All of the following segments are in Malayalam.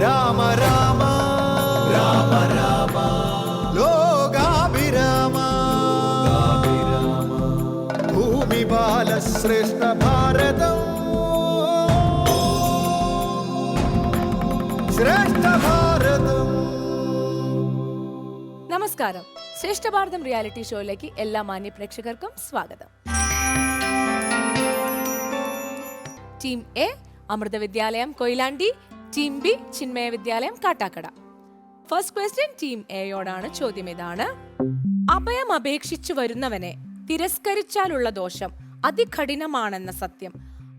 രാമ രാമ. രാമ രാമ ലോകാഭിരാമ. ഭൂമി ബാലശ്രേഷ്ഠ ഭാരതം. ശ്രേഷ്ഠ ഭാരതം. നമസ്കാരം. ശ്രേഷ്ഠ ഭാരതം റിയാലിറ്റി ഷോയിലേക്ക് എല്ലാ മാന്യ പ്രേക്ഷകർക്കും സ്വാഗതം. ടീം എ അമൃത വിദ്യാലയം Koyilandy. Team B Chinmaya Vidyalayam Kattakada first question team എയോടാണ് ചോദ്യം ഇതാണ്. അഭയം അപേക്ഷിച്ചു വരുന്നവനെ തിരസ്കരിച്ചാലുള്ള ദോഷം അതികഠിനമാണെന്ന സത്യം.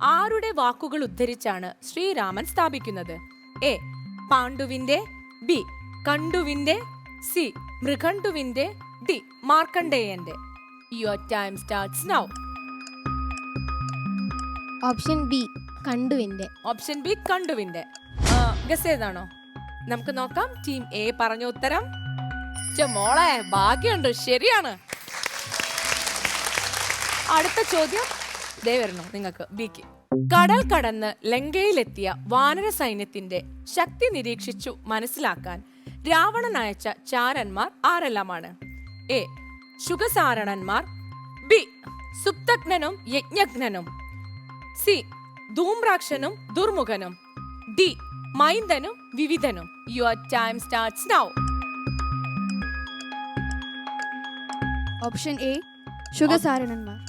ആരുടെ വാക്കുകൾ ഉദ്ധരിച്ചാണ് ശ്രീരാമൻ സ്ഥാപിക്കുന്നത്? എ പാണ്ഡുവിന്റെ ബി കണ്ടുവിന്റെ സി മൃഖണ്ഡുവിന്റെ D മാർക്കണ്ഡേയന്റെ your time starts now option B കണ്ടുവിന്റെ option B കണ്ടുവിന്റെ ഗസ് നമുക്ക് നോക്കാം. ടീം എ പറഞ്ഞ ഉത്തരം. മോളെ ബാക്കിയുണ്ട് ശരിയാണ്. അടുത്ത ചോദ്യം. ദേ വരണം നിങ്ങൾക്ക്. ബിക്ക് കടൽ കടന്ന് ലങ്കയിലെത്തിയ വാനര സൈന്യത്തിന്റെ ശക്തി നിരീക്ഷിച്ചു മനസ്സിലാക്കാൻ രാവണൻ അയച്ച ചാരന്മാർ ആരെല്ലാമാണ്? എ. ശുഗസാരണന്മാർ ബി. സുപ്തജ്ഞനും യജ്ഞജ്ഞനും. സി. ധൂമ്രാക്ഷനും ദുർമുഖനും. ഡി. മൈന്ദനും വിവിധനും. Your time starts now option A ശുഗസാരണന്മാർ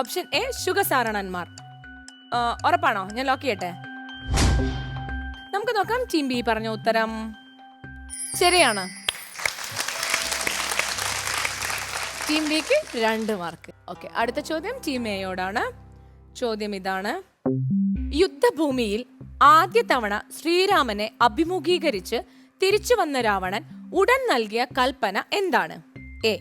option A ശുഗസാരണന്മാർ ഉറപ്പാണോ? ഞാൻ ലോക്ക് ചെയ്യട്ടെ? നമുക്ക് നോക്കാം ടീം ബി പറഞ്ഞ ഉത്തരം. ശരിയാണ്. ടീം ബിക്ക് രണ്ട് മാർക്ക് ഓക്കെ അടുത്ത ചോദ്യം ടീം എയോടാണ് ചോദ്യം ഇതാണ്. യുദ്ധഭൂമിയിൽ ആദ്യ തവണ ശ്രീരാമനെ അഭിമുഖീകരിച്ച് തിരിച്ചു വന്ന രാവണൻ ഉടൻ നൽകിയ കൽപ്പന എന്താണ്? എ.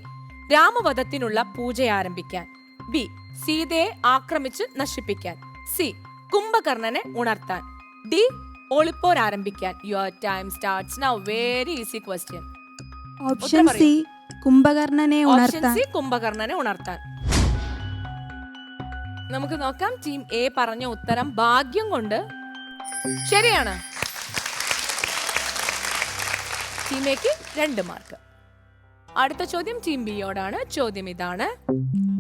രാമവധത്തിനുള്ള പൂജ ആരംഭിക്കാൻ. ബി. സീതയെ ആക്രമിച്ച് നശിപ്പിക്കാൻ. സി. കുംഭകർണനെ ഉണർത്താൻ. ഡി. ഒളിപ്പോർ ആരംഭിക്കാൻ. Your time starts now very easy question option C കുംഭകർണനെ ഉണർത്താൻ. സി കുംഭകർണനെ ഉണർത്താൻ. നമുക്ക് നോക്കാം. ടീം എ പറഞ്ഞ ഉത്തരം ഭാഗ്യം കൊണ്ട് ശരിയാണ്. ടീം എക്ക് രണ്ട് മാർക്ക്. അടുത്ത ചോദ്യം ടീം ബിയോടാണ്. ചോദ്യം ഇതാണ്.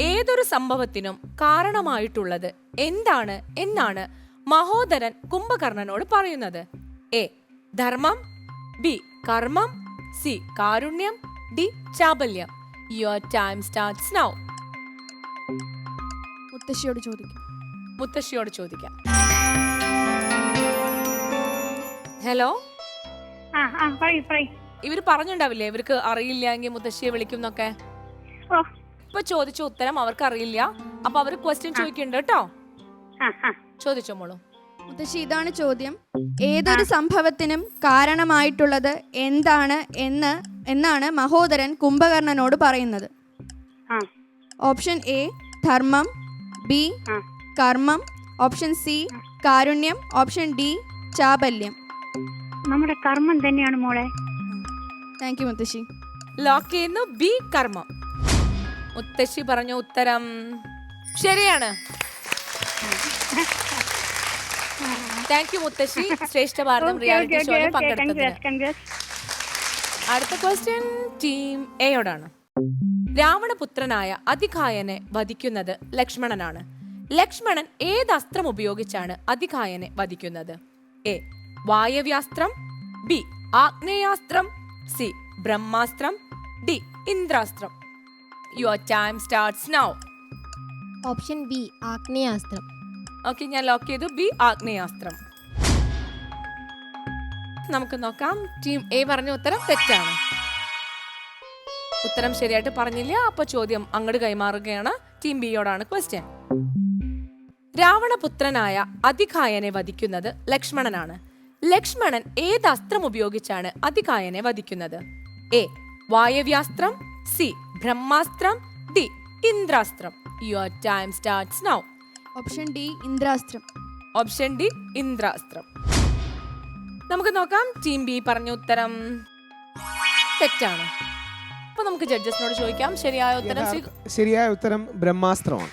ഏതൊരു സംഭവത്തിനും കാരണമായിട്ടുള്ളത് എന്താണ് എന്നാണ് മഹോദരൻ കുംഭകർണനോട് പറയുന്നത്. എ ധർമ്മം ബി കർമ്മം സി കാരുണ്യം ഡി ചാബല്യം. യുവർ ടൈം സ്റ്റാർട്ട്സ് നൗ മുത്തശ്ശിയോട് ചോദിക്കും. മുത്തശ്ശിയോട് ചോദിക്കാം. ഹലോ? ആ ആ പറയൂ പറയൂ. ഇവർ പറഞ്ഞിണ്ടാവില്ലേ? ഇവർക്ക് അറിയില്ല എങ്കിൽ മുത്തശ്ശിയെ വിളിക്കും എന്നൊക്കെ ഓ. ഇപ്പൊ ചോദിച്ച ഉത്തരം അവർക്ക് അറിയില്ല. അപ്പൊ അവർ ക്വസ്റ്റ്യൻ ചോദിക്കുന്നുണ്ട് കേട്ടോ. ആ ആ. ചോദിച്ചോ മോളൂ. മുത്തശ്ശി ഇതാണ് ചോദ്യം. ഏതൊരു സംഭവത്തിനും കാരണമായിട്ടുള്ളത് എന്താണ് എന്ന് എന്നാണ് മഹോദരൻ കുംഭകർണനോട് പറയുന്നത്. ആ. ഓപ്ഷൻ എ ധർമ്മം. ബി. കർമ്മം ഓപ്ഷൻ സി കാരുണ്യം ഓപ്ഷൻ ഡി ചാബല്യം. നമ്മുടെ കർമ്മം തന്നെയാണ് മോളെ. താങ്ക് യു മുത്തശ്ശി. ലോക്ക് ചെയ്യുന്നു. ബി കർമ്മം. മുത്തശ്ശി പറഞ്ഞ ഉത്തരം ശരിയാണ്. താങ്ക് യു മുത്തശ്ശി. ശ്രേഷ്ഠ ഭാരതം റിയാലിറ്റി ഷോയിൽ പങ്കെടുത്തത്. അടുത്ത ക്വസ്റ്റ്യൻ ടീം എയോടാണ് രാവണപുത്രനായ അതികായനെ വധിക്കുന്നത് ലക്ഷ്മണനാണ്. ലക്ഷ്മണൻ ഏത് അസ്ത്രം ഉപയോഗിച്ചാണ് അതികായനെ വധിക്കുന്നത്? എ. വായവ്യാസ്ത്രം ബി. ആഗ്നേയാസ്ത്രം സി. ബ്രഹ്മാസ്ത്രം D. ഇന്ദ്രാസ്ത്രം. Your time starts now option B ആഗ്നേയാസ്ത്രം. Okay ഞാൻ ലോക്ക് ചെയ്തു. ബി ആഗ്നേയാസ്ത്രം. നമുക്ക് നോക്കാം. ടീം എ പറഞ്ഞ ഉത്തരം തെറ്റാണ്. ഉത്തരം ശരിയായിട്ട് പറഞ്ഞില്ല. അപ്പൊ ചോദ്യം അങ്ങോട്ട് കൈമാറുകയാണ്. ടീം ബിയോടാണ് ക്വസ്റ്റ്യൻ രാവണപുത്രനായ അതികായനെ വധിക്കുന്നത് ലക്ഷ്മണനാണ്. ലക്ഷ്മണൻ ഏത് അസ്ത്രം ഉപയോഗിച്ചാണ് അതികായനെ വധിക്കുന്നത്? എ വായവ്യാസ്ത്രം സി ബ്രഹ്മാസ്ത്രം D ഇന്ദ്രാസ്ത്രം. Your time starts now option D ഇന്ദ്രാസ്ത്രം. Option D ഇന്ദ്രാസ്ത്രം. നമുക്ക് നോക്കാം. ടീം ബി പറഞ്ഞ ഉത്തരം തെറ്റാണ്. അപ്പൊ നമുക്ക് ജഡ്ജസിനോട് ചോദിക്കാം. ശരിയായ ഉത്തരം സ്വീ- ശരിയായ ഉത്തരം ബ്രഹ്മാസ്ത്രമാണ്.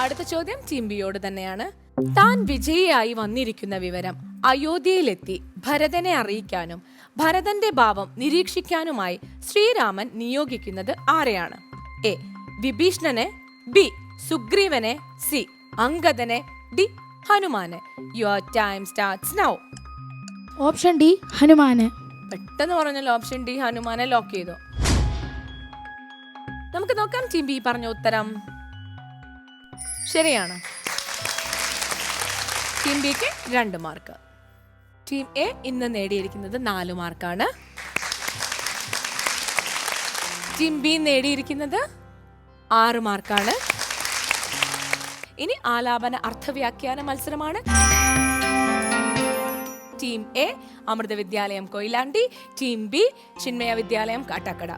അടുത്ത ചോദ്യം ടീം ബിയോട് തന്നെയാണ്. താൻ വിജയിയായി വന്നിരിക്കുന്ന വിവരം അയോധ്യയിലെത്തി ഭരതനെ അറിയിക്കാനും ഭരതന്റെ ഭാവം നിരീക്ഷിക്കാനുമായി ശ്രീരാമൻ നിയോഗിക്കുന്നത് ആരെയാണ്? എ. വിഭീഷണനെ ബി. സുഗ്രീവനെ സി. അങ്കദനെ ഡി. ഹനുമാനെ. Your time starts now. Option D ഹനുമാന്. പെട്ടെന്ന് പറഞ്ഞല്ലോ ഓപ്ഷൻ ഡി ഹനുമാനെ ലോക്ക് ചെയ്തു. നമുക്ക് നോക്കാം. ടീം ബി പറഞ്ഞ ഉത്തരം. ശരിയാണ്. ടീം ബിക്ക് രണ്ട് മാർക്ക് ടീം എ ഇന്ന് നേടിയിരിക്കുന്നത് നാല് മാർക്കാണ് ടീം ബി നേടിയിരിക്കുന്നത് ആറ് മാർക്കാണ് ഇനി ആലാപന അർത്ഥവ്യാഖ്യാന മത്സരമാണ്. ടീം എ അമൃത വിദ്യാലയം കൊയിലാണ്ടി ടീം ബി ചിന്മയ വിദ്യാലയം കാട്ടാക്കട.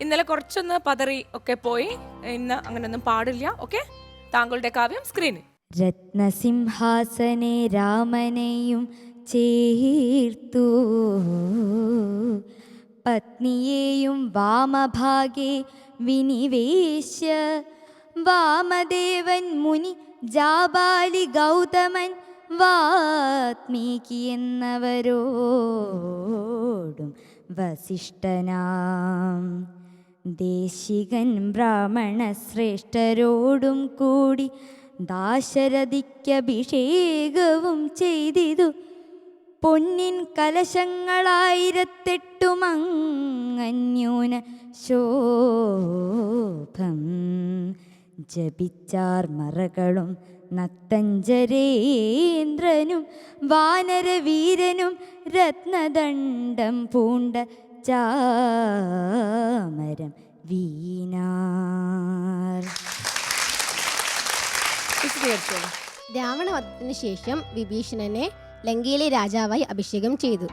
ഇന്നലെ കുറച്ചൊന്ന് പതറി ഒക്കെ പോയി. ഇന്ന് അങ്ങനെയൊന്നും പാടില്ല ഓക്കെ? താങ്കളുടെ കാവ്യം സ്ക്രീനിൽ രത്നസിംഹാസനെ രാമനെയും ചേർത്തു. പത്നിയെയും വാമഭാഗെ വിനിവേശ്യ വാമദേവൻ മുനി ജാബാലി ഗൗതമൻ വാത്മീകി എന്നവരോടും വസിഷ്ഠനാം. ദേശികൻ ബ്രാഹ്മണ ശ്രേഷ്ഠരോടും കൂടി ദാശരഥിക്കഭിഷേകവും ചെയ്തിതു. പൊന്നിൻ കലശങ്ങളായിരത്തെട്ടുമങ്ങന്യൂന ശോഭം ജപിച്ചാർ മറകളും നക്തഞ്ചരേന്ദ്രനും വാനരവീരനും രത്നദണ്ഡം പൂണ്ട ചാമരം വീണാർ. രാവണവധത്തിന് ശേഷം വിഭീഷണനെ ലങ്കയിലെ രാജാവായി അഭിഷേകം ചെയ്തു.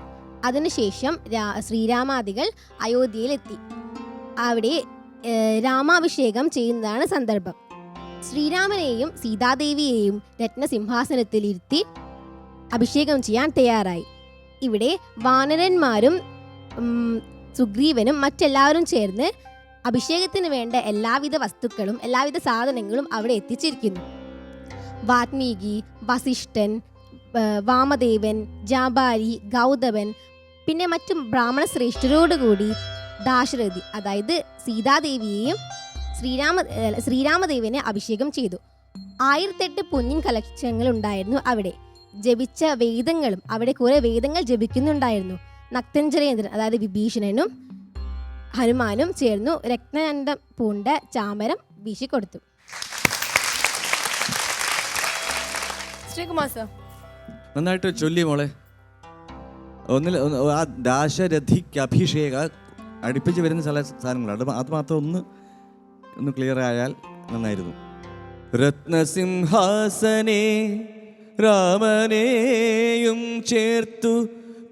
അതിനുശേഷം ശ്രീരാമാദികൾ അയോധ്യയിലെത്തി. അവിടെ രാമാഭിഷേകം ചെയ്യുന്നതാണ് സന്ദർഭം. ശ്രീരാമനെയും സീതാദേവിയെയും രത്നസിംഹാസനത്തിലിരുത്തി അഭിഷേകം ചെയ്യാൻ തയ്യാറായി. ഇവിടെ വാനരന്മാരും സുഗ്രീവനും മറ്റെല്ലാവരും ചേർന്ന് അഭിഷേകത്തിന് വേണ്ട എല്ലാവിധ വസ്തുക്കളും എല്ലാവിധ സാധനങ്ങളും അവിടെ എത്തിച്ചിരിക്കുന്നു. വാത്മീകി വസിഷ്ഠൻ വാമദേവൻ ജാബാരി ഗൗതമൻ പിന്നെ മറ്റു ബ്രാഹ്മണ ശ്രേഷ്ഠരോടുകൂടി ദാശരഥി അതായത് സീതാദേവിയെയും ശ്രീരാമ ശ്രീരാമദേവിനെ അഭിഷേകം ചെയ്തു. ആയിരത്തെട്ട് പൊന്നിൻ കലക്ഷങ്ങൾ ഉണ്ടായിരുന്നു അവിടെ. ജപിച്ച വേദങ്ങളും അവിടെ കുറെ വേദങ്ങൾ ജപിക്കുന്നുണ്ടായിരുന്നു. നക്തഞ്ചരേന്ദ്രൻ അതായത് വിഭീഷണനും ഹനുമാനും ചേർന്നു രക്തനന്ദം പൂണ്ട ചാമരം വീശിക്കൊടുത്തു. ശ്രീകുമാർ സർ. നന്നായിട്ട് ചൊല്ലി മോളെ. ഒന്നിൽ ആ ദാശരഥിക്ക് അഭിഷേക അടുപ്പിച്ച് വരുന്ന ചില സാധനങ്ങളാണ്. അത് മാത്രം ഒന്ന് ഒന്ന് ക്ലിയർ ആയാൽ നന്നായിരുന്നു. രത്നസിംഹാസനെ രാമനെയും ചേർത്തു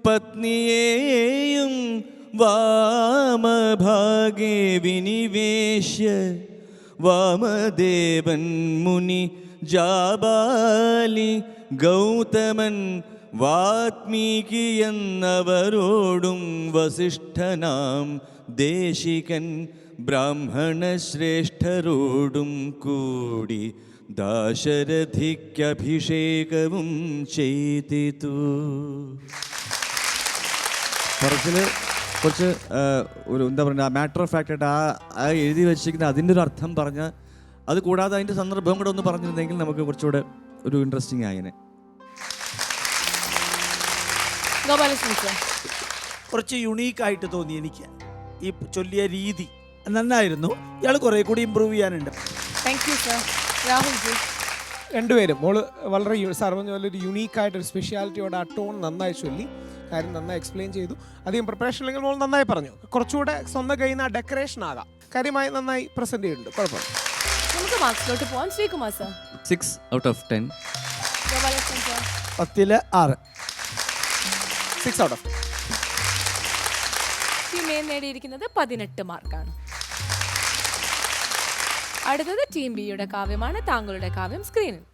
പത്നിയെയും വാമഭാഗേ വിനിവേശ്യ വാമദേവൻ മുനി ജാബാലി ഗൗതമൻ വാത്മീകി എന്നവരോടും വസിഷ്ഠനാം ദേശികൻ ബ്രാഹ്മണ ശ്രേഷ്ഠരോടും കൂടി ദാശരഥിക്കഭിഷേകവും ചെയ്തിതു. കുറച്ചിൽ കുറച്ച് ഒരു എന്താ പറയുക മാറ്റർ ഓഫ് ഫാക്റ്റ് ആയിട്ട് ആ ആ എഴുതി വെച്ചിരിക്കുന്ന അതിന്റെ ഒരു അർത്ഥം പറഞ്ഞ് അത് കൂടാതെ അതിന്റെ സന്ദർഭം കൂടെ ഒന്ന് പറഞ്ഞിരുന്നെങ്കിൽ നമുക്ക് കുറച്ചുകൂടെ ഒരു ഇൻട്രസ്റ്റിംഗ് ആയനെ. കുറച്ച് യുണീക്കായിട്ട് തോന്നി എനിക്ക് ഈ ചൊല്ലിയ രീതി. നന്നായിരുന്നു. ഇയാൾ കുറേ കൂടി ഇമ്പ്രൂവ് ചെയ്യാനുണ്ട്. Thank you sir Rahul ji രണ്ടുപേരും. മോൾ വളരെ സാർ പറഞ്ഞ പോലെ ഒരു യുണീക്കായിട്ട് ഒരു സ്പെഷ്യാലിറ്റിയോടെ ആ ടോൺ നന്നായി ചൊല്ലി കാര്യം നന്നായി എക്സ്പ്ലെയിൻ ചെയ്തു. അധികം പ്രിപ്പറേഷൻ ഇല്ലെങ്കിൽ മോൾ നന്നായി പറഞ്ഞു. കുറച്ചുകൂടെ സ്വന്തം കയ്യിൽ നിന്ന് ആ ഡെക്കറേഷൻ ആകാം. കാര്യമായി നന്നായി പ്രസന്റ് ചെയ്യുന്നുണ്ട് കുഴപ്പമില്ല. നമുക്ക് മാർക്സിലോട്ട് പോവാം. Sreekumar sir six out of ten Gopalakrishnan sir പത്തിൽ ആറ്. സിക്സ് ഔട്ട് ഓഫ് നേടിയിരിക്കുന്നത് പതിനെട്ട് മാർക്കാണ് അടുത്തത് ടീം ബിയുടെ കാവ്യമാണ്. താങ്കളുടെ കാവ്യം സ്ക്രീനിൽ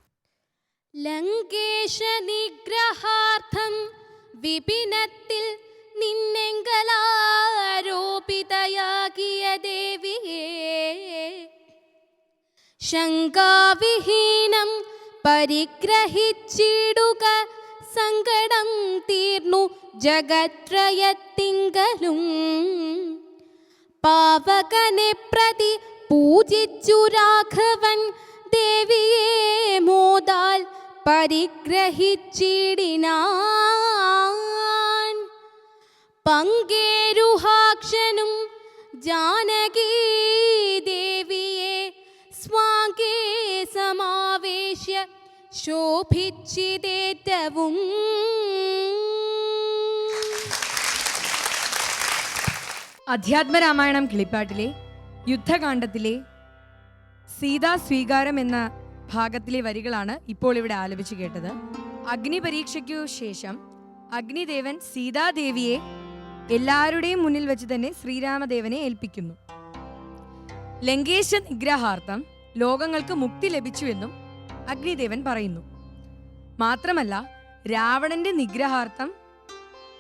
ലങ്കേശ നിഗ്രഹാർത്ഥം വിപിനത്തിൽ നിന്നെങ്കലാരോപിതയാകിയ ദേവിയേ. ശങ്കാവിഹീനം പരിഗ്രഹിച്ചിടുക സങ്കടം തീർന്നു ജഗത്രയത്തിങ്കലും. പാവകനെ പ്രതി പൂജിച്ചു രാഘവൻ ദേവിയെ മോദാൽ പരിഗ്രഹിച്ചിടിനാൻ. പങ്കേരുഹാക്ഷനും ജാനകി ദേവിയെ സ്വാങ്കേ സമാവേശ്യ ശോഭിച്ചിതേറ്റവും. അധ്യാത്മരാമായണം കിളിപ്പാട്ടിലെ യുദ്ധകാന്ഡത്തിലെ സീതാ സ്വീകാരം എന്ന ഭാഗത്തിലെ വരികളാണ് ഇപ്പോൾ ഇവിടെ ആലപിച്ചു കേട്ടത്. അഗ്നി പരീക്ഷയ്ക്കു ശേഷം അഗ്നിദേവൻ സീതാദേവിയെ എല്ലാവരുടെയും മുന്നിൽ വെച്ച് തന്നെ ശ്രീരാമദേവനെ ഏൽപ്പിക്കുന്നു. ലങ്കേശ നിഗ്രഹാർത്ഥം ലോകങ്ങൾക്ക് മുക്തി ലഭിച്ചുവെന്നും അഗ്നിദേവൻ പറയുന്നു. മാത്രമല്ല രാവണന്റെ നിഗ്രഹാർത്ഥം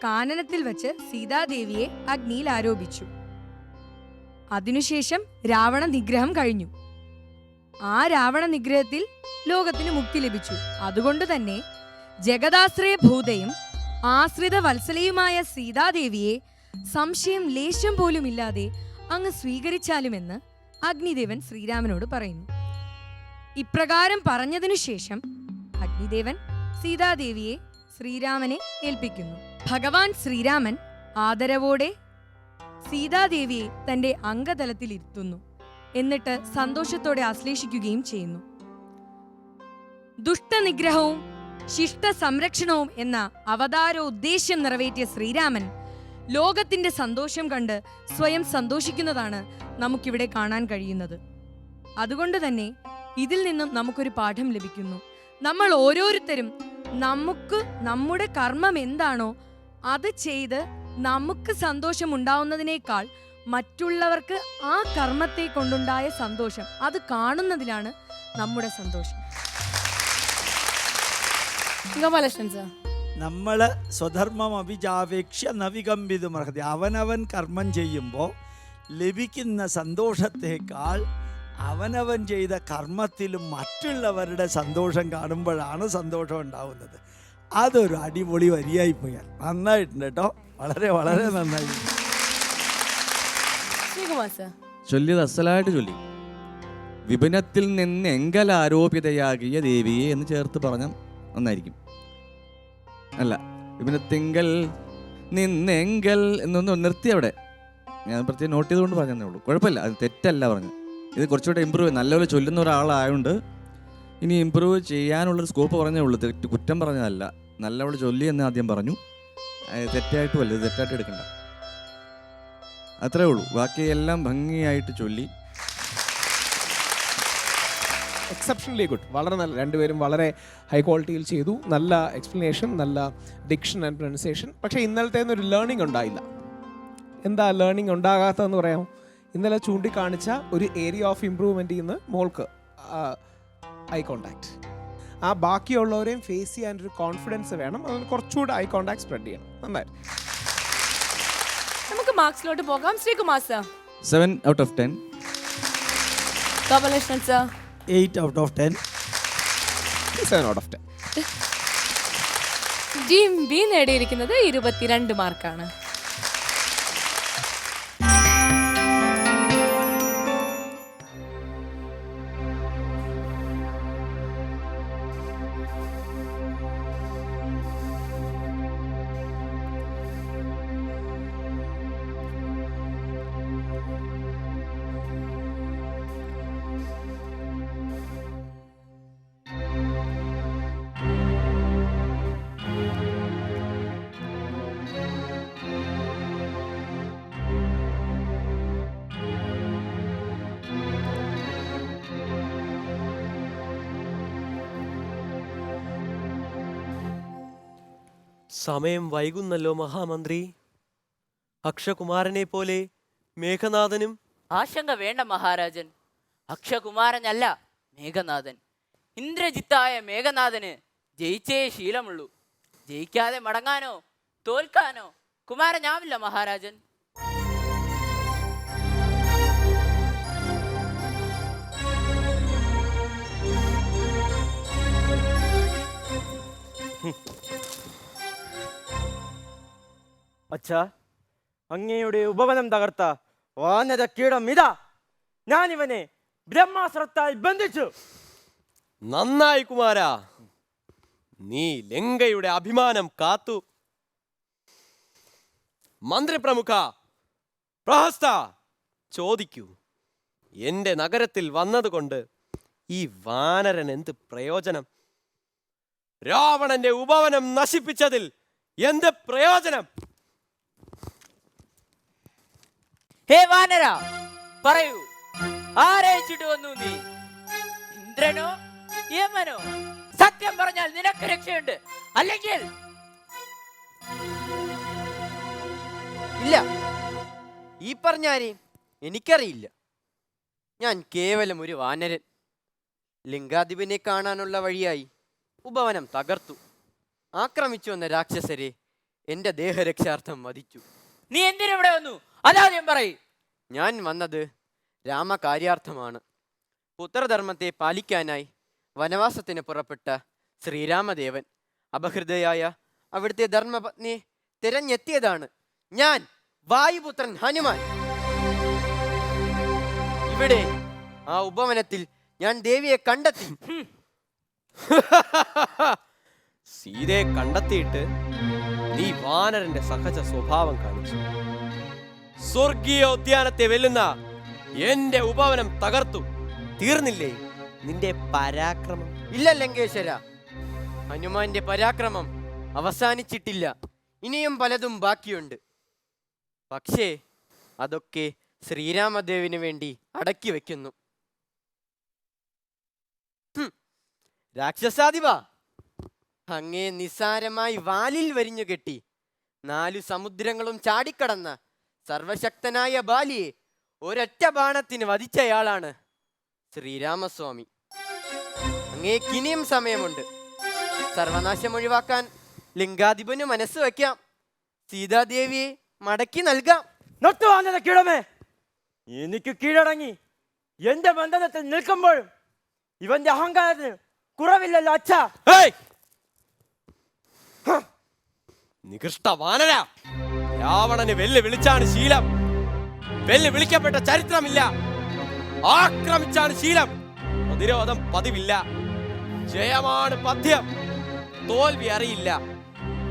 കാനനത്തിൽ വച്ച് സീതാദേവിയെ അഗ്നിയിൽ ആരോപിച്ചു. അതിനുശേഷം രാവണ നിഗ്രഹം കഴിഞ്ഞു. ആ രാവണ നിഗ്രഹത്തിൽ ലോകത്തിന് മുക്തി ലഭിച്ചു. അതുകൊണ്ട് തന്നെ ജഗദാശ്രയ ഭൂതയും ആശ്രിത വത്സലയുമായ സീതാദേവിയെ സംശയം ലേശം പോലും ഇല്ലാതെ അങ്ങ് സ്വീകരിച്ചാലുമെന്ന് അഗ്നിദേവൻ ശ്രീരാമനോട് പറയുന്നു. ഇപ്രകാരം പറഞ്ഞതിനു ശേഷം അഗ്നിദേവൻ സീതാദേവിയെ ശ്രീരാമനെ ഏൽപ്പിക്കുന്നു. ഭഗവാൻ ശ്രീരാമൻ ആദരവോടെ സീതാദേവിയെ തന്റെ അംഗതലത്തിൽ ഇരുത്തുന്നു. എന്നിട്ട് സന്തോഷത്തോടെ ആശ്ലേഷിക്കുകയും ചെയ്യുന്നു. ദുഷ്ടനിഗ്രഹവും ശിഷ്ട സംരക്ഷണവും എന്ന അവതാരോദ്ദേശ്യം നിറവേറ്റിയ ശ്രീരാമൻ ലോകത്തിന്റെ സന്തോഷം കണ്ട് സ്വയം സന്തോഷിക്കുന്നതാണ് നമുക്കിവിടെ കാണാൻ കഴിയുന്നത്. അതുകൊണ്ട് തന്നെ ഇതിൽ നിന്നും നമുക്കൊരു പാഠം ലഭിക്കുന്നു. നമ്മൾ ഓരോരുത്തരും നമുക്ക് നമ്മുടെ കർമ്മം എന്താണോ അത് ചെയ്ത് നമുക്ക് സന്തോഷം ഉണ്ടാവുന്നതിനേക്കാൾ മറ്റുള്ളവർക്ക് ആ കർമ്മത്തെ കൊണ്ടുണ്ടായ സന്തോഷം അത് കാണുന്നതിലാണ് നമ്മുടെ സന്തോഷം. ഗോപാലകൃഷ്ണൻ സർ. നമ്മൾ സ്വധർമ്മം അഭിജാപേക്ഷ നവികമ്പിതുമർഹതി അവനവൻ കർമ്മം ചെയ്യുമ്പോൾ ലഭിക്കുന്ന സന്തോഷത്തേക്കാൾ അവനവൻ ചെയ്ത കർമ്മത്തിലും മറ്റുള്ളവരുടെ സന്തോഷം കാണുമ്പോഴാണ് സന്തോഷം ഉണ്ടാവുന്നത്. അതൊരു അടിപൊളി വരിയായി പോയാൽ. നന്നായിട്ടുണ്ട് കേട്ടോ വളരെ വളരെ നന്നായി. ശ്രീകുമാർ സർ. ചൊല്ലിയത് അസലായിട്ട് ചൊല്ലി. വിപിനത്തിൽ നിന്ന് എങ്കൽ ആരോപിതയാകിയ ദേവിയെ എന്ന് ചേർത്ത് പറഞ്ഞ നന്നായിരിക്കും. അല്ല വിപിനത്തിങ്കൽ നിന്നെങ്കൽ എന്നൊന്ന് നിർത്തി അവിടെ. ഞാൻ പ്രത്യേകം നോട്ട് ചെയ്തുകൊണ്ട് പറഞ്ഞതേ ഉള്ളൂ. കുഴപ്പമില്ല അത് തെറ്റല്ല പറഞ്ഞു ഇത് കുറച്ചുകൂടെ ഇമ്പ്രൂവ് നല്ലപോലെ ചൊല്ലുന്ന ഒരാളായതുകൊണ്ട് ഇനി ഇമ്പ്രൂവ് ചെയ്യാനുള്ളൊരു സ്കോപ്പ് പറഞ്ഞേ ഉള്ളൂ. തെറ്റ് കുറ്റം പറഞ്ഞതല്ല. നല്ലപോലെ ചൊല്ലി എന്ന് ആദ്യം പറഞ്ഞു. തെറ്റായിട്ടും വല്ലത് തെറ്റായിട്ട് എടുക്കണ്ട. അത്രേ ഉള്ളൂ. ബാക്കിയെല്ലാം ഭംഗിയായിട്ട് ചൊല്ലി. എക്സെപ്ഷണലി ഗുഡ് വളരെ നല്ല രണ്ടുപേരും വളരെ ഹൈ ക്വാളിറ്റിയിൽ ചെയ്തു. നല്ല എക്സ്പ്ലനേഷൻ നല്ല ഡിക്ഷൻ ആൻഡ് പ്രൊനൗൺസിയേഷൻ പക്ഷേ ഇന്നലത്തെ ഒരു ലേണിംഗ് ഉണ്ടായില്ല. എന്താ ലേണിംഗ് ഉണ്ടാകാത്തതെന്ന് പറയാമോ? ഇന്നലെ ചൂണ്ടിക്കാണിച്ച ഒരു ഏരിയ ഓഫ് ഇമ്പ്രൂവ്മെന്റ് ഇന്ന് മോൾക്ക് ഐ കോണ്ടാക്ട് ആ ബാക്കിയുള്ളവരെയും ഫേസ് ചെയ്യാൻ ഒരു കോൺഫിഡൻസ് വേണം. അതിന് കുറച്ചുകൂടെ ഐ കോണ്ടാക്ട് സ്പ്രെഡ് ചെയ്യണം. നന്നായിരുന്നു നമുക്ക് മാർക്സിലോട്ട് പോകാം. Sreekumar sir seven out of ten Gopalakrishnan sir eight out of ten seven out of ten team B നേടിയിരിക്കുന്നത് ഇരുപത്തിരണ്ട് മാർക്കാണ് സമയം വൈകുന്നല്ലോ മഹാമന്ത്രി. അക്ഷകുമാരനെ പോലെ മേഘനാഥനും ആശങ്ക വേണ്ട മഹാരാജൻ. അക്ഷകുമാരനല്ല മേഘനാഥൻ. ഇന്ദ്രജിത്തായ മേഘനാഥന് ജയിച്ചേ ശീലമുള്ളൂ. ജയിക്കാതെ മടങ്ങാനോ തോൽക്കാനോ കുമാരനാവില്ല മഹാരാജൻ. അച്ഛാ അങ്ങയുടെ ഉപവനം തകർത്ത വാനര കീടം ഇതാ. ഞാൻ ഇവനെ ബ്രഹ്മാസ്ത്രത്താൽ ബന്ധിച്ചു. നന്നായി കുമാര. നീ ലങ്കയുടെ അഭിമാനം കാത്തു. മന്ത്രിപ്രമുഖ പ്രഹസ്ത ചോദിക്കൂ എന്റെ നഗരത്തിൽ വന്നതുകൊണ്ട് ഈ വാനരൻ എന്ത് പ്രയോജനം? രാവണന്റെ ഉപവനം നശിപ്പിച്ചതിൽ എന്ത് പ്രയോജനം? ഹേ വാനര പറയൂ ആരയച്ചിട്ട് വന്നു നീ? ഇന്ദ്രനോ യമനോ? സത്യം പറഞ്ഞാൽ നിനക്ക് രക്ഷയുണ്ട്. അല്ലെങ്കിൽ? ഇല്ല. ഈ പറഞ്ഞാരെയും എനിക്കറിയില്ല. ഞാൻ കേവലം ഒരു വാനരൻ. ലിംഗാധിപനെ കാണാനുള്ള വഴിയായി ഉപവനം തകർത്തു. ആക്രമിച്ചു വന്ന രാക്ഷസരെ എന്റെ ദേഹരക്ഷാർത്ഥം വധിച്ചു. നീ എന്തിനിവിടെ വന്നു? അതാദ്യം പറയ്. ഞാൻ വന്നത് രാമകാര്യാർത്ഥമാണ്. പുത്രധർമ്മത്തെ പാലിക്കാനായി വനവാസത്തിന് പുറപ്പെട്ട ശ്രീരാമദേവൻ അപഹൃതയായ അവിടുത്തെ ധർമ്മപത്നി തിരഞ്ഞെത്തിയതാണ് ഞാൻ വായുപുത്രൻ ഹനുമാൻ. ഇവിടെ ആ ഉപവനത്തിൽ ഞാൻ ദേവിയെ കണ്ടെത്തി. സീതയെ കണ്ടെത്തിയിട്ട് നീ വാനരന്റെ സഹജ സ്വഭാവം കാണിച്ചു. സ്വർഗീയ ഉദ്യാനത്തെ വെല്ലുന്ന എന്റെ ഉപവനം തകർത്തു. തീർന്നില്ലേ നിന്റെ പരാക്രമം? ഇല്ല ലങ്കേശ്വര. ഹനുമാന്റെ പരാക്രമം അവസാനിച്ചിട്ടില്ല. ഇനിയും പലതും ബാക്കിയുണ്ട്. പക്ഷേ അതൊക്കെ ശ്രീരാമദേവിന് വേണ്ടി അടക്കി വെക്കുന്നു. ഹും, രാക്ഷസാധിപ! അങ്ങേ നിസാരമായി വാലിൽ വരിഞ്ഞു കെട്ടി നാലു സമുദ്രങ്ങളും ചാടിക്കടന്ന സർവശക്തനായ ബാലിയെ ഒരൊറ്റ ബാണത്തിന് വധിച്ചയാളാണ് ശ്രീരാമസ്വാമി. അങ്ങേക്കിനിയും സമയമുണ്ട്. സർവനാശം ഒഴിവാക്കാൻ ലിംഗാധിപന് മനസ്സ് വയ്ക്കാം. സീതാദേവിയെ മടക്കി നൽകാം. നിർത്തുവാനത കിഴമേ എനിക്ക് കീഴടങ്ങി. എന്റെ ബന്ധനത്തിൽ നിൽക്കുമ്പോഴും ഇവന്റെ അഹങ്കാരത്തിന് കുറവില്ലല്ലോ അച്ഛ! നികൃഷ്ട വാനര രാവണന് വെല്ല് വിളിച്ചാണ് ശീലം. വെല്ല് വിളിക്കപ്പെട്ട ചരിത്രമില്ല. ആക്രമിച്ചാണ് ശീലം. പ്രതിരോധം പതിവില്ല. ജയമാണ് പദ്യം തോൽവി അറിയില്ല.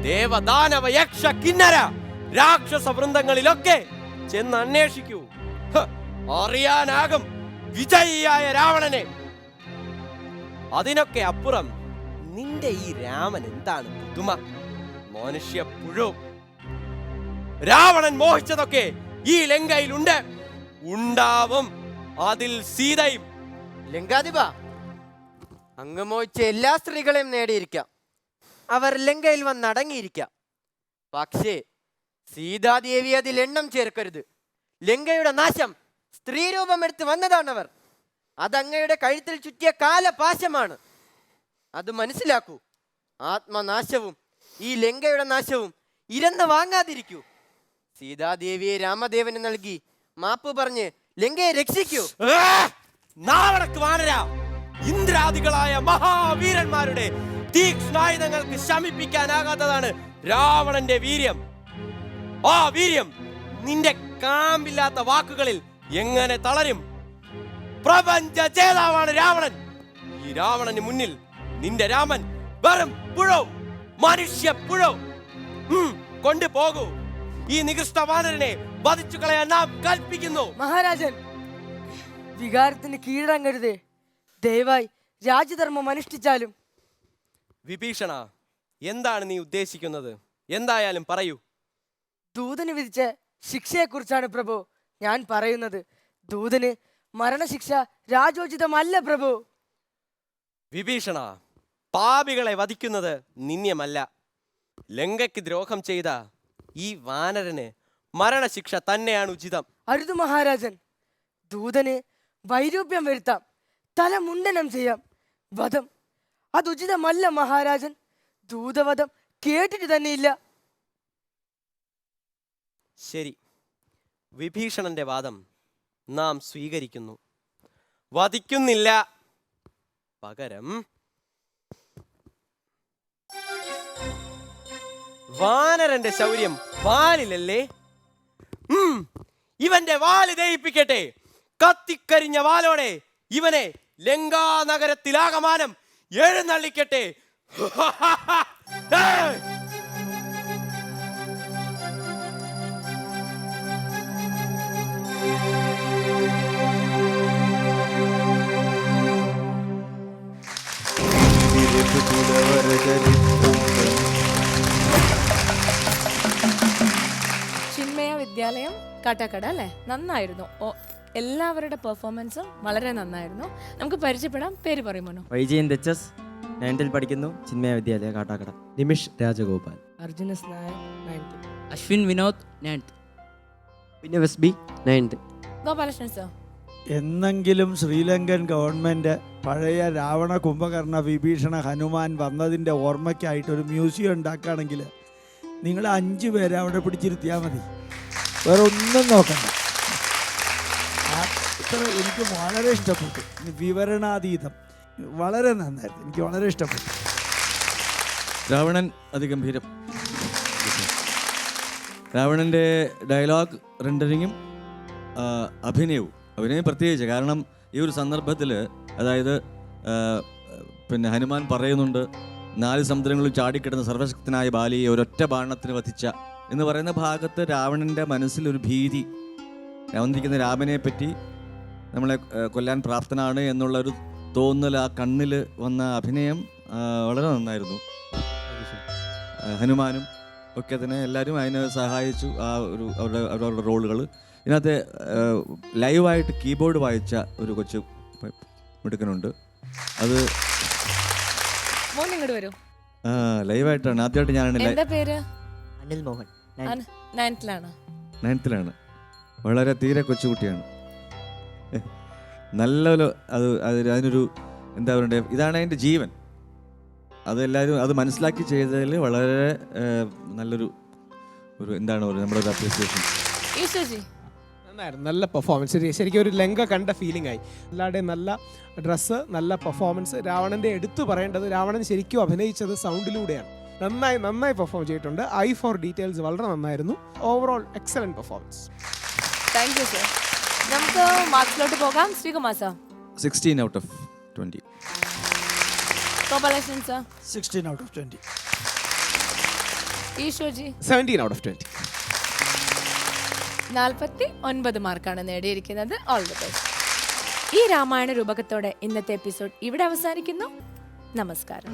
ദേവദാനവ യക്ഷ കിന്നര രാക്ഷസ വൃന്ദങ്ങളിലൊക്കെ ചെന്ന് അന്വേഷിക്കൂ. അറിയാനാകും വിജയിയായ രാവണനെ. അതിനൊക്കെ അപ്പുറം നിന്റെ ഈ രാമൻ എന്താണ് പുതുമ? മനുഷ്യ പുഴു. രാവണൻ മോഹിച്ചതൊക്കെ ഈ ലങ്കയിൽ ഉണ്ട് ഉണ്ടാവും. അതിൽ സീതയും. ലങ്കാധിപ അങ്ങ് മോഹിച്ച എല്ലാ സ്ത്രീകളെയും നേടിയിരിക്കാം. അവർ ലങ്കയിൽ വന്ന് അടങ്ങിയിരിക്കാം. പക്ഷേ സീതാദേവി അതിൽ എണ്ണം ചേർക്കരുത്. ലങ്കയുടെ നാശം സ്ത്രീരൂപമെടുത്ത് വന്നതാണവർ. അതങ്ങയുടെ കഴുത്തിൽ ചുറ്റിയ കാലപാശമാണ്. അത് മനസ്സിലാക്കൂ. ആത്മനാശവും ഈ ലങ്കയുടെ നാശവും ഇരന്ന് വാങ്ങാതിരിക്കൂ. സീതാദേവിയെ രാമദേവന് നൽകി. മാപ്പ് പറഞ്ഞ് ലങ്കയെ രക്ഷിക്കൂ. നാളക്ക് വാനര. ഇന്ദ്രാദികളായ മഹാവീരന്മാരുടെ തീക്ഷ്ണായുധങ്ങൾക്ക് ശമിപ്പിക്കാനാകാത്തതാണ് രാവണന്റെ വീര്യം. ആ വീര്യം നിന്റെ കാമ്പില്ലാത്ത വാക്കുകളിൽ എങ്ങനെ തളരും? പ്രപഞ്ച ജേതാവാണ് രാവണൻ. ഈ രാവണന് മുന്നിൽ നിന്റെ രാമൻ വെറും പുഴോ മനുഷ്യ പുഴോ ഉം, കൊണ്ടുപോകൂ. ഈ നികൃഷ്ട വാനരനെ വധിച്ചു കളയാൻ നാം കൽപ്പിക്കുന്നു. മഹാരാജൻ വികാരത്തിന് കീഴടങ്ങരുതേ. ദയവായി രാജ്യധർമ്മം അനുഷ്ഠിച്ചാലും. വിഭീഷണ എന്താണ് നീ ഉദ്ദേശിക്കുന്നത്? എന്തായാലും പറയൂ. ദൂതന് വിധിച്ച ശിക്ഷയെക്കുറിച്ചാണ് പ്രഭു ഞാൻ പറയുന്നത്. ദൂതന് മരണശിക്ഷ രാജോചിതമല്ല പ്രഭു. വിഭീഷണ പാപികളെ വധിക്കുന്നത് നിന്ദ്യമല്ല. ലങ്കയ്ക്ക് ദ്രോഹം ചെയ്ത ഈ വാനരന് മരണശിക്ഷ തന്നെയാണ് ഉചിതം. അരുത് മഹാരാജൻ. ദൂതന് വൈരൂപ്യം വരുത്താം. തല മുണ്ടനം ചെയ്യാം. വധം. അതുചിതമല്ല മഹാരാജൻ. ദൂതവധം കേട്ടിട്ട് തന്നെയില്ല. ശരി. വിഭീഷണന്റെ വാദം നാം സ്വീകരിക്കുന്നു. വധിക്കുന്നില്ല. പകരം വാനരന്റെ ശൗര്യം വാലിലല്ലേ ഇവന്റെ വാൽ ദയിപ്പിക്കട്ടെ കത്തിക്കരിഞ്ഞ വാലോടെ ഇവനെ ലങ്കാ നഗരത്തിലാകമാനം എഴുന്നള്ളിക്കട്ടെ ഏയ്! ചിന്മയ വിദ്യാലയം കാട്ടാക്കട അല്ലേ? നന്നായിരുന്നു. ഓ എല്ലാവരുടെ പെർഫോമൻസും വളരെ നന്നായിരുന്നു. നമുക്ക് പരിചയപ്പെടാം. പേര് പറയുമോ വൈജയൻ ദച്ചസ് നയൻത്തിൽ പഠിക്കുന്നു ചിന്മയ വിദ്യാലയ കാട്ടാക്കട. നിമിഷ് രാജഗോപാൽ. അർജുന അശ്വിൻ വിനോദ് നയൻത്ത് പിന്നെ വെസ്ബി നയൻത്ത് ഗോപാലകൃഷ്ണൻ സർ എന്നെങ്കിലും ശ്രീലങ്കൻ ഗവൺമെന്റ് പഴയ രാവണ കുംഭകർണ വിഭീഷണ ഹനുമാൻ വന്നതിന്റെ ഓർമ്മയ്ക്കായിട്ട് ഒരു മ്യൂസിയം ഉണ്ടാക്കുകയാണെങ്കിൽ നിങ്ങൾ അഞ്ച് പേരെ അവിടെ പിടിച്ചിരുത്തിയാൽ മതി. വേറെ ഒന്നും നോക്കണ്ട. അത്ര എനിക്ക് വളരെ ഇഷ്ടപ്പെട്ടു. വിവരണാതീതം. വളരെ നന്നായിരുന്നു. എനിക്ക് വളരെ ഇഷ്ടപ്പെട്ടു. രാവണൻ അതിഗംഭീരം. രാവണന്റെ ഡയലോഗ് റെൻഡറിങ്ങും അഭിനയവും അഭിനയം പ്രത്യേകിച്ച് കാരണം ഈ ഒരു സന്ദർഭത്തിൽ അതായത് പിന്നെ ഹനുമാൻ പറയുന്നുണ്ട് നാല് സമുദ്രങ്ങളിൽ ചാടിക്കിടന്ന സർവശക്തനായ ബാലിയെ ഒരൊറ്റ ബാണത്തിന് വധിച്ച എന്ന് പറയുന്ന ഭാഗത്ത് രാവണന്റെ മനസ്സിലൊരു ഭീതി. വന്നിരിക്കുന്ന രാമനെ പറ്റി നമ്മളെ കൊല്ലാൻ പ്രാപ്തനാണ് എന്നുള്ളൊരു തോന്നൽ ആ കണ്ണിൽ വന്ന അഭിനയം വളരെ നന്നായിരുന്നു. ഹനുമാനും ഒക്കെ തന്നെ എല്ലാവരും അതിനെ സഹായിച്ചു ആ ഒരു അവരുടെ അവരവരുടെ റോളുകൾ. ഇതിനകത്ത് ലൈവായിട്ട് കീബോർഡ് വായിച്ച ഒരു കൊച്ചു മിടുക്കനുണ്ട്. അത് മോൻ ഇങ്ങോട്ട് വരൂ. ആ, ലൈവായിട്ടാണ്. ആദ്യമായിട്ട് ഞാനാണ് എന്താ പേര്? അനിൽ മോഹൻ. നയൻത്തിലാണ്. നയൻത്തിലാണ്. വളരെ തീരെ കൊച്ചുകുട്ടിയാണ്. നല്ലൊരു അത് അത് അതിനൊരു എന്താ പറയണ്ടേ? ഇതാണ് അതിന്റെ ജീവൻ. അതെല്ലാവരും അത് മനസ്സിലാക്കി ചെയ്തതിൽ വളരെ നല്ലൊരു ഒരു എന്താണ് പറയുക നമ്മുടെ ഒരു അപ്രീസിയേഷൻ നന്നായിരുന്നു. നല്ല പെർഫോമൻസ് ശരിക്കും ഒരു ലങ്ക കണ്ട ഫീലിംഗ് ആയി. എല്ലാവരുടെയും നല്ല ഡ്രസ്സ് നല്ല പെർഫോമൻസ് രാവണന്റെ എടുത്തു പറയേണ്ടത് രാവണൻ ശരിക്കും അഭിനയിച്ചത് സൗണ്ടിലൂടെയാണ് നന്നായി നന്നായി പെർഫോം ചെയ്തിട്ടുണ്ട്. ഐ ഫോർ ഡീറ്റെയിൽസ് വളരെ നന്നായിരുന്നു. Overall excellent performance thank you sir നമുക്ക് മാർക്കിലോട്ട് പോകാം. Sreekumar sir sixteen out of twenty Gopalakrishnan sir sixteen out of twenty Ishoji. Seventeen out of twenty നാൽപ്പത്തി ഒൻപത് മാർക്കാണ് നേടിയിരിക്കുന്നത്. ഓൾ ദി ബെസ്റ്റ് ഈ രാമായണ രൂപകത്തോടെ ഇന്നത്തെ എപ്പിസോഡ് ഇവിടെ അവസാനിക്കുന്നു. നമസ്കാരം.